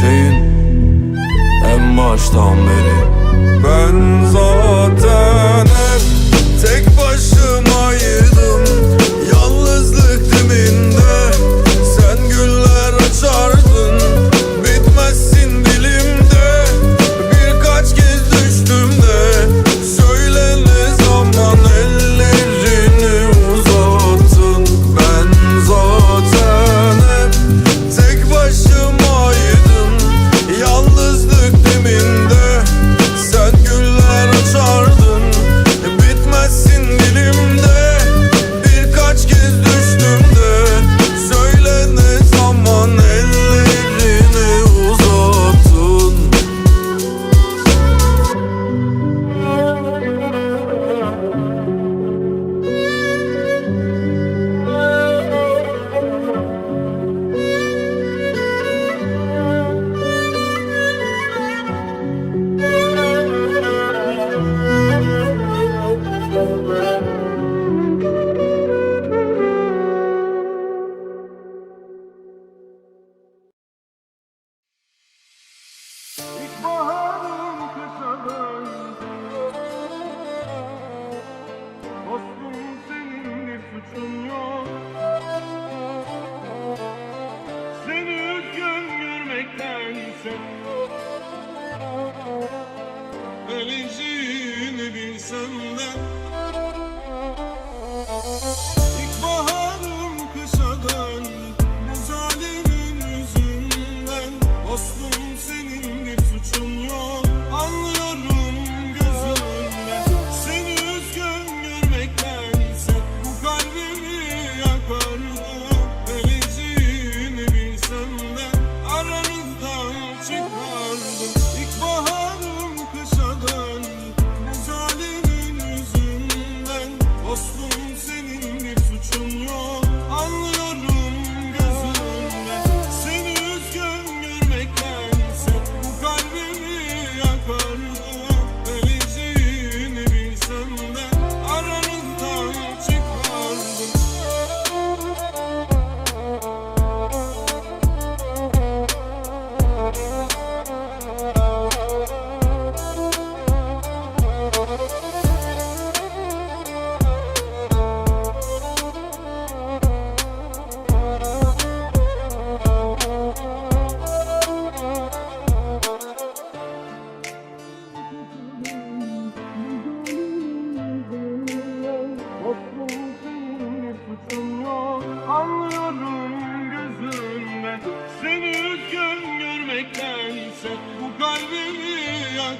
şeyin En baştan beri. Ben zaten bilsem Öleceğini bilsem de.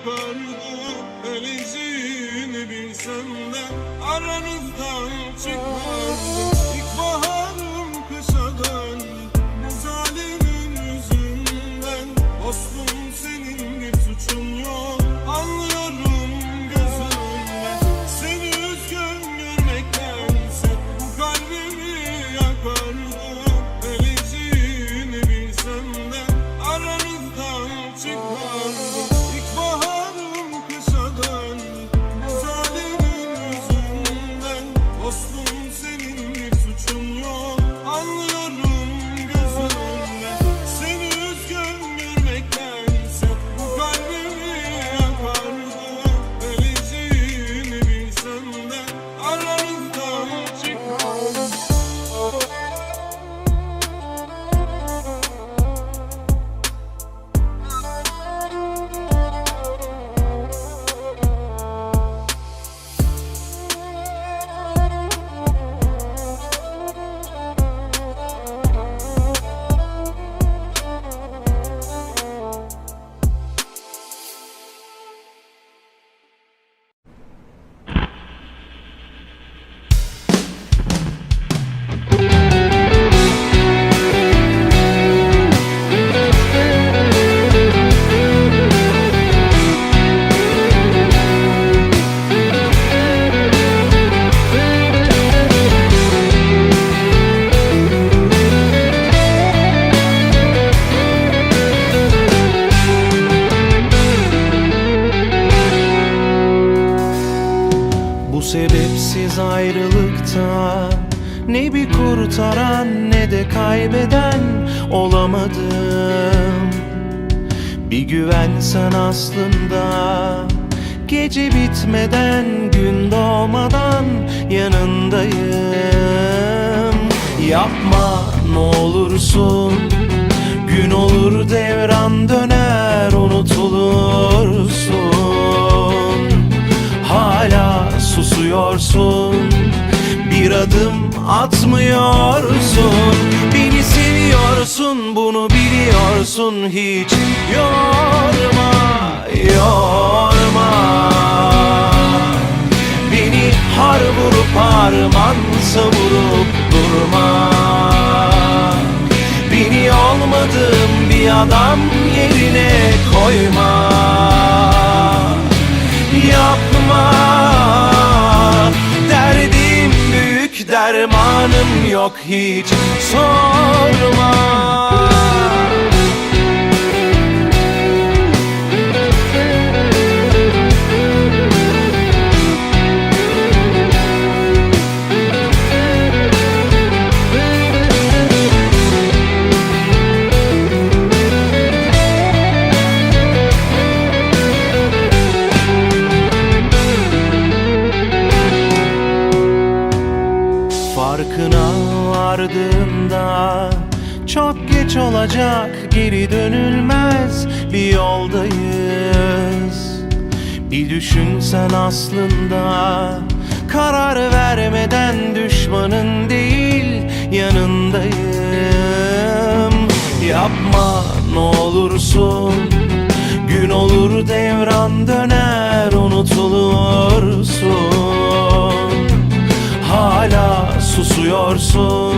Yakardım Öleceğini bilsem de aranızdan çıkmazdım Yapma ne olursun. Gün olur devran döner unutulursun. Hala susuyorsun Bir adım atmıyorsun. Beni seviyorsun bunu biliyorsun. Hiç yorma, yorma. Beni har vurup harman savurup adam yerine koyma. Yapma. Derdim büyük dermanım yok hiç sorma geç olacak? Geri dönülmez. Bir yoldayız. Bir düşünsen aslında. Karar vermeden düşmanın değil yanındayım. Yapma ne olursun. Gün olur devran döner unutulursun. Hala susuyorsun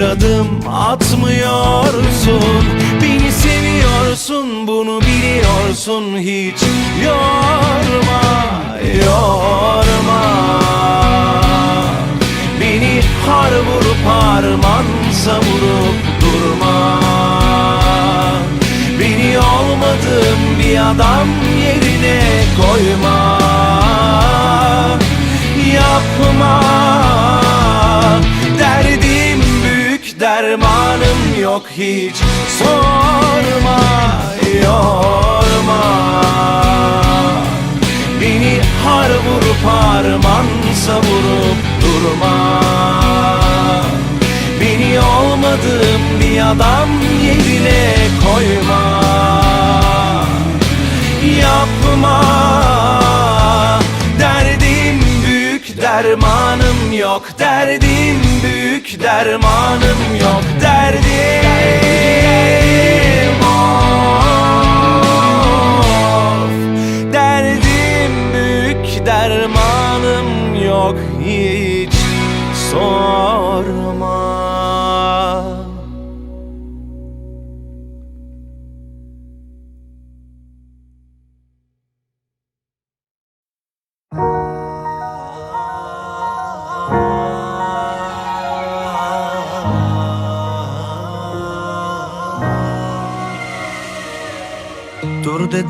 Bir adım atmıyorsun. Beni seviyorsun bunu biliyorsun. Hiç yorma, yorma. Beni har vurup harman savurup durma. Beni olmadığım bir adam yerine koyma. Yapma yok hiç. Sorma yorma. Beni har vurup harman savurup durma. Beni olmadığım bir adam yerine koyma. Yapma Dermanım yok derdim büyük dermanım yok derdim of. Derdim büyük dermanım yok hiç sorma.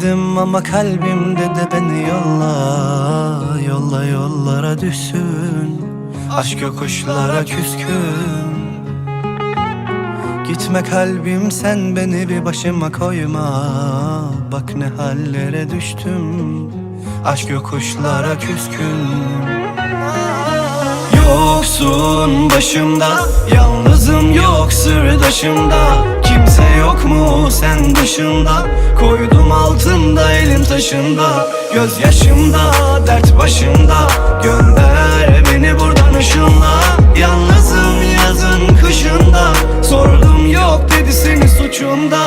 Dur dedim ama kalbimde de beni yolla Yolla yollara düşsün. Aşk yokuşlara küskün. Gitme kalbim sen beni bir başıma koyma. Bak ne hallere düştüm. Aşk yokuşlara küskün. Yoksun başımda Yalnızım yok sırdaşımda Kimse yok mu sen dışında? Koydum altında elim taşında. Gözyaşımda dert başımda. Gönder beni buradan ışınla. Yalnızım yazın kışında. Sordum yok dedi senin suçunda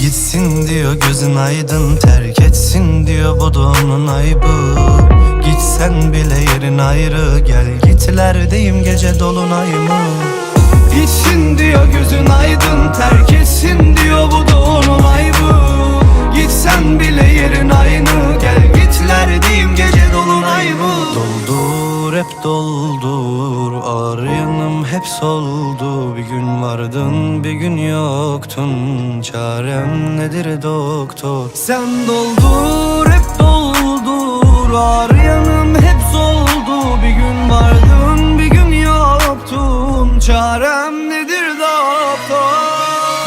Gitsin diyor gözün aydın Terk etsin diyor bu da onun aybı Gitsen bile yerin ayrı Gel gitlerdeyim gece dolunay mı? Gitsin diyor gözün aydın Terk etsin diyor bu da onun aybı Gitsen bile yerin aynı. Gel gitlerdeyim gece dolunay mı Doldur hep doldur Ağır yanım hep soldu. Bir gün vardın bir gün yoktun. Çarem nedir doktor? Sen doldur hep doldur Ağır yanım hep soldu. Bir gün vardın bir gün yoktun. Çarem nedir doktor?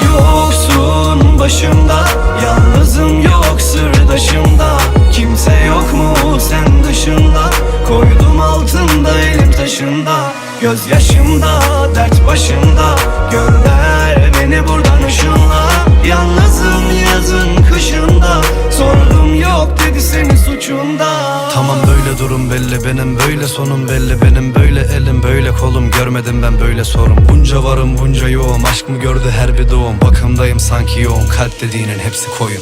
Yoksun başımda Yalnızım yok sırdaşımda. Kimse yok mu sen dışında? Koydum altında elim taşında. Gözyaşımda dert başımda Gönder beni buradan ışınla. Yalnızım yazın kışında dedi senin suçunda. Tamam böyle durum belli benim böyle sonum belli Benim böyle elim böyle kolum. Görmedim ben böyle sorum Bunca varım bunca yoğum aşk mı gördü her bir doğum? Bakımdayım sanki yoğun. Kalp dediğinin hepsi koyun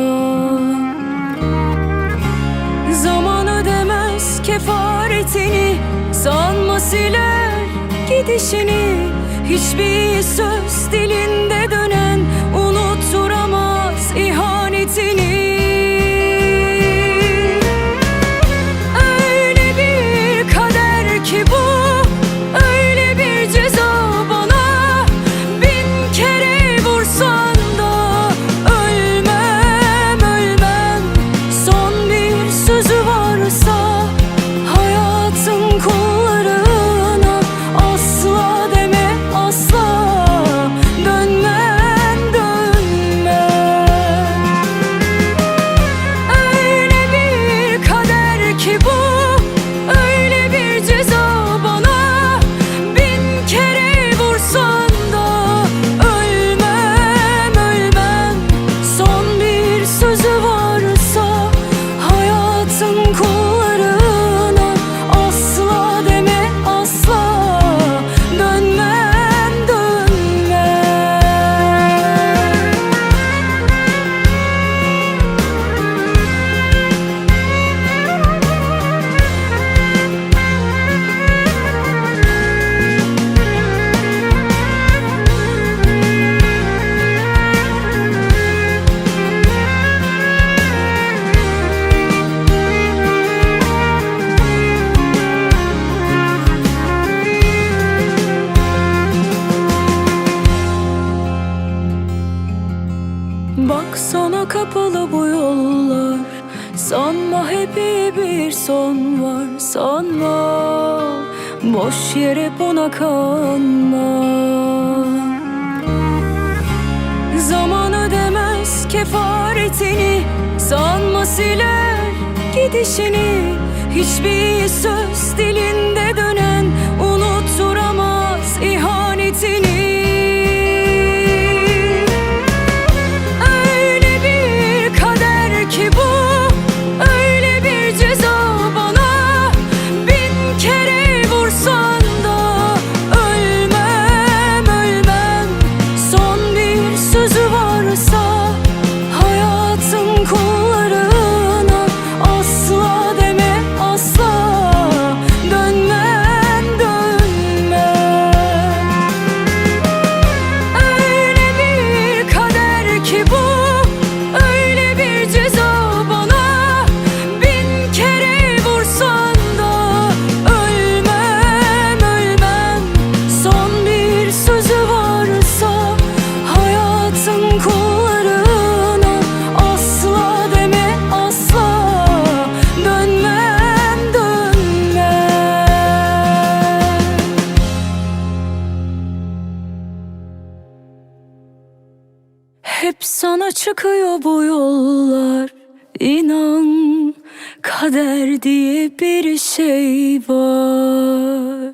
ödemez kefaretini Sanma siler gidişini. Hiçbir söz dilinde dönen Boş yere buna kanma Zaman ödemez kefaretini Sanma siler gidişini. Hiçbir söz dilinde dönen sana çıkıyor bu yollar İnan kader diye bir şey var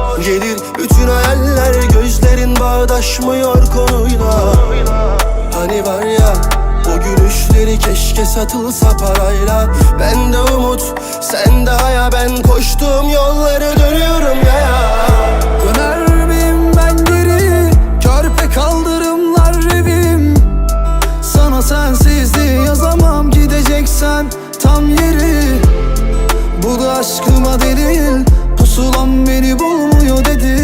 Gelir bütün hayaller gözlerin bağdaşmıyor konuyla. Hani var ya o gülüşleri keşke satılsa parayla. Ben de umut sen de haya. Ben koştuğum yolları dönüyorum ya. Döner miyim ben geri? Körpe kaldırımlar evim Sana sensizliği yazamam. Gideceksen tam yeri. Bu da aşkıma delil Pusulam beni bulmuyor dedi.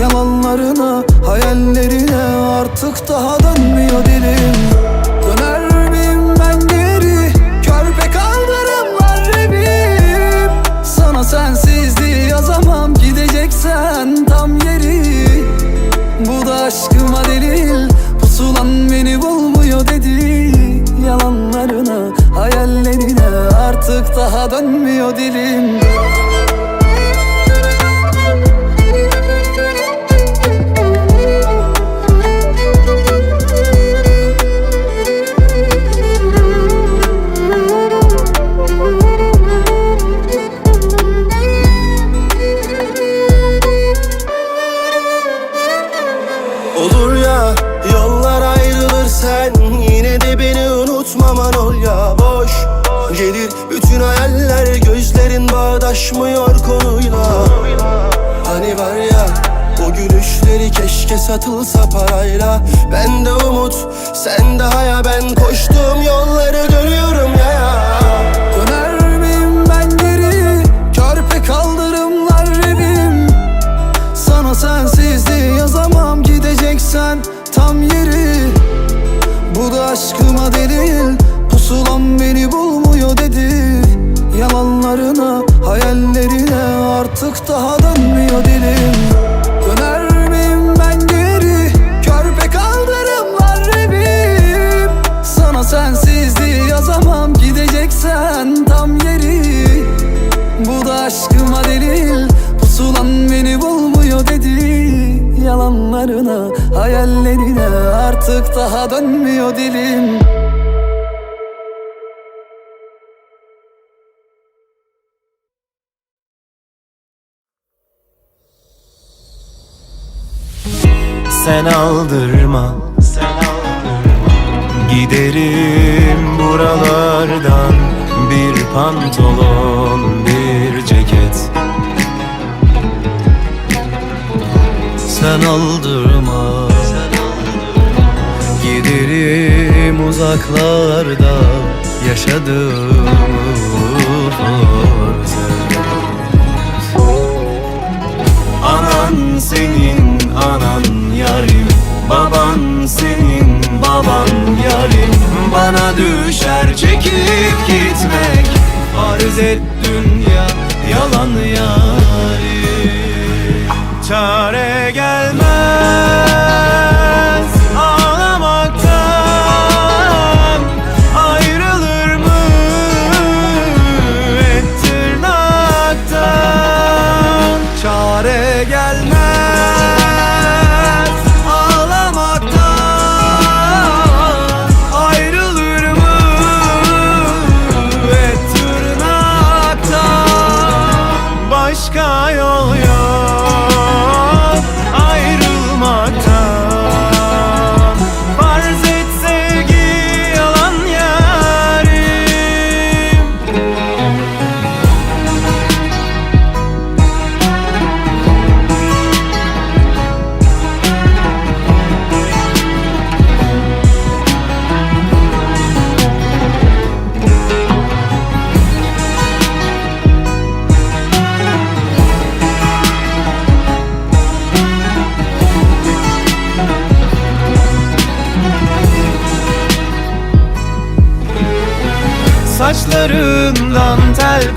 Yalanlarına, hayallerine Artık daha dönmüyor dilim Döner miyim ben geri? Körpe kaldırımlar evim Sana sensizliği yazamam. Gideceksen tam yeri. Bu da aşkıma delil. Pusulan beni bulmuyor dedi. Yalanlarına, hayallerine Artık daha dönmüyor dilim bağdaşmıyor konuyla. Hani var ya o gülüşleri keşke satılsa parayla. Ben de umut sen de haya. Ben koştuğum yolları dönüyorum ya. Ya Döner miyim ben geri? Körpe kaldırımlar evim Sana sensizliği yazamam. Gideceksen tam yeri. Bu da aşkıma delil. Pusulam beni bulmuyor dedi. Yalanlarına, hayallerine Artık daha dönmüyor dilim. Döner miyim ben geri? Körpe kaldırımlar evim. Sana sensizliği yazamam Gideceksen tam yeri. Bu da aşkıma delil Pusulan beni bulmuyor dedi. Yalanlarına, hayallerine Artık daha dönmüyor dilim sen aldırma. Giderim buralardan Bir pantolon bir ceket. Sen aldırma. Giderim uzaklarda Yaşadığımı Baban senin baban yarim Bana düşer çekip gitmek. Farz et dünya yalan yarim Çare gelmez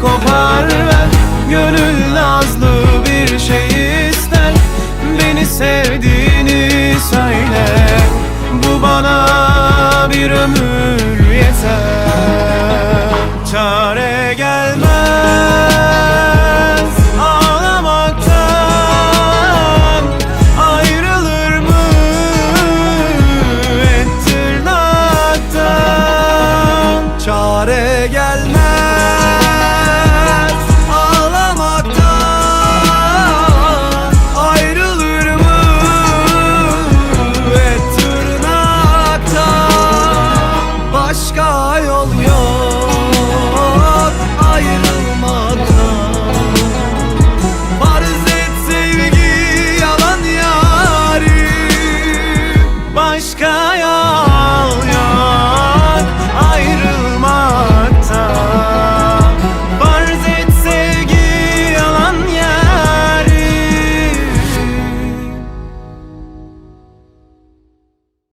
kopar ver Gönül nazlı bir şey ister. Beni sevdiğini söyle Bu bana bir ömür yeter. Çare gelmez